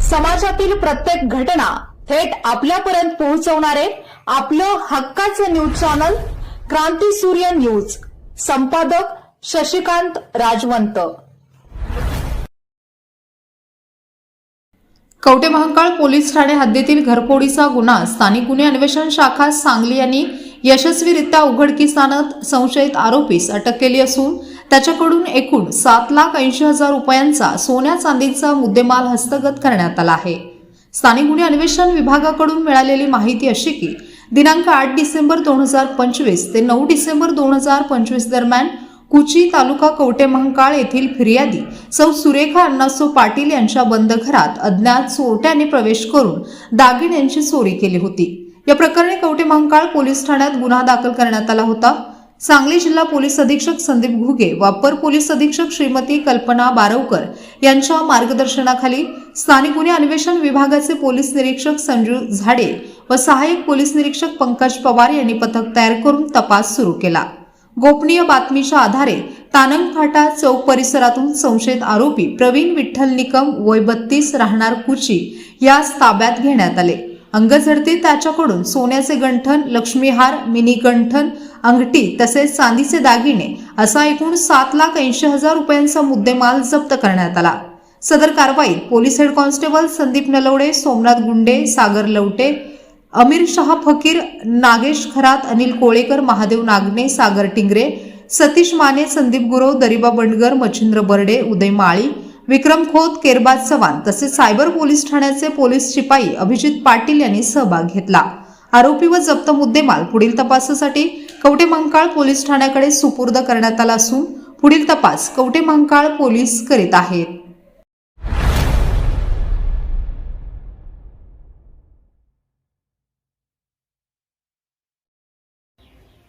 समाजातील प्रत्येक घटना थेट आपल्यापर्यंत पोहोचवणारे आपलं हक्काचं न्यूज चॅनल क्रांती सूर्य न्यूज. संपादक शशिकांत राजवंत. कवटेमहांकाळ पोलीस ठाणे हद्दीतील घरफोडीचा गुन्हा. स्थानिक गुन्हे अन्वेषण शाखा सांगली यांनी यशस्वीरित्या उघडकीस आणत संशयित आरोपीस अटक केली असून त्याच्याकडून एकूण सात लाख ऐंशी हजार रुपयांचा सोन्या चांदीचा मुद्देमाल हस्तगत करण्यात आला आहे. स्थानिक गुन्हे अन्वेषण विभागाकडून मिळालेली माहिती अशी की दिनांक आठ डिसेंबर दोन हजार पंचवीस ते नऊ डिसेंबर दोन हजार पंचवीस दरम्यान कुची तालुका कवटेमहांकाळ येथील फिर्यादी सौ सुरेखा अण्णासो पाटील यांच्या बंद घरात अज्ञात चोरट्याने प्रवेश करून दागिन्यांची चोरी केली होती. या प्रकरणी कवटेमहांकाळ पोलीस ठाण्यात गुन्हा दाखल करण्यात आला होता. सांगली जिल्हा पोलीस अधीक्षक संदीप घुगे वापर पोलीस अधीक्षक श्रीमती कल्पना बारवकर यांच्या मार्गदर्शनाखाली स्थानिक गुन्हे अन्वेषण विभागाचे पोलीस निरीक्षक संजू झाडे व सहाय्यक पोलीस निरीक्षक पंकज पवार यांनी पथक तयार करून तपास सुरू केला. गोपनीय बातमीच्या आधारे तानंग फाटा चौक परिसरातून संशयित आरोपी प्रवीण विठ्ठल निकम वय बत्तीस राहणार कुची यास ताब्यात घेण्यात आले. अंगझडती त्याच्याकडून सोन्याचे गंठन लक्ष्मीहार मिनी गंठन अंगठी तसेच चांदीचे दागिने असा एकूण सात लाख ऐंशी हजार रुपयांचा मुद्देमाल जप्त करण्यात आला. सदर कारवाईत police head constable Sandeep Nalawade Somnath Gunde Sagar Lavate Amir Shaha Fakir Nagesh Kharat Anil Kolekar Mahadev नागने सागर टिंगरे सतीश माने संदीप गुरव दरिबा बंडगर मच्छिंद्र बर्डे उदय माळी विक्रम खोत केरबाज चव्हाण तसेच सायबर पोलीस ठाण्याचे पोलीस शिपाई अभिजित पाटील यांनी सहभाग घेतला. आरोपी व जप्त मुद्देमाल पुढील तपासासाठी कवटेमंकाळ पोलीस ठाण्याकडे सुपूर्द करण्यात आला असून पुढील तपास कवटेमंकाळ पोलीस करीत आहेत.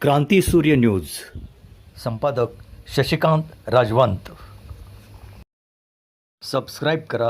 क्रांती सूर्य न्यूज. संपादक शशिकांत राजवंत. सबस्क्राईब करा.